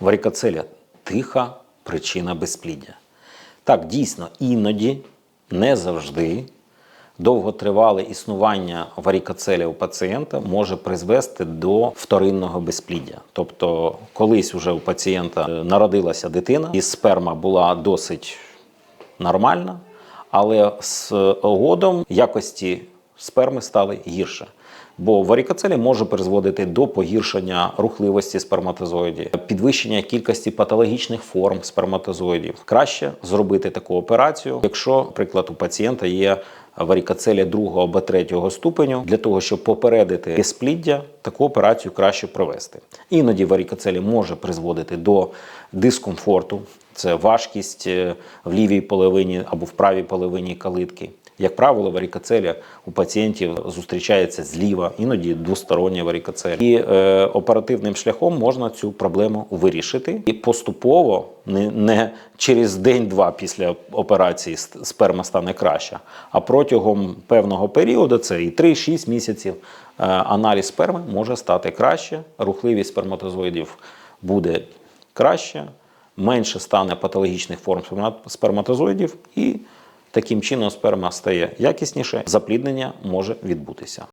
Варікоцеля тиха причина безпліддя. Так, дійсно, іноді, не завжди, довготривале існування варікоцеля у пацієнта може призвести до вторинного безпліддя. Тобто, колись вже у пацієнта е, народилася дитина, і сперма була досить нормальна, але з годом якості сперми стали гірше. Бо варікоцелі може призводити до погіршення рухливості сперматозоїдів, підвищення кількості патологічних форм сперматозоїдів. Краще зробити таку операцію, якщо, наприклад, у пацієнта є варікоцелі другого або третього ступеню, для того, щоб попередити безпліддя, таку операцію краще провести. Іноді варікоцелі може призводити до дискомфорту, це важкість е, в лівій половині або в правій половині калитки. Як правило, варікоцеля у пацієнтів зустрічається зліва, іноді двостороння варікоцеля. І е, оперативним шляхом можна цю проблему вирішити. І поступово, не, не через день-два після операції сперма стане краща, а протягом певного періоду, це і 3-6 місяців, е, аналіз сперми може стати краще, рухливість сперматозоїдів буде краще, менше стане патологічних форм сперматозоїдів і Таким чином сперма стає якісніше, запліднення може відбутися.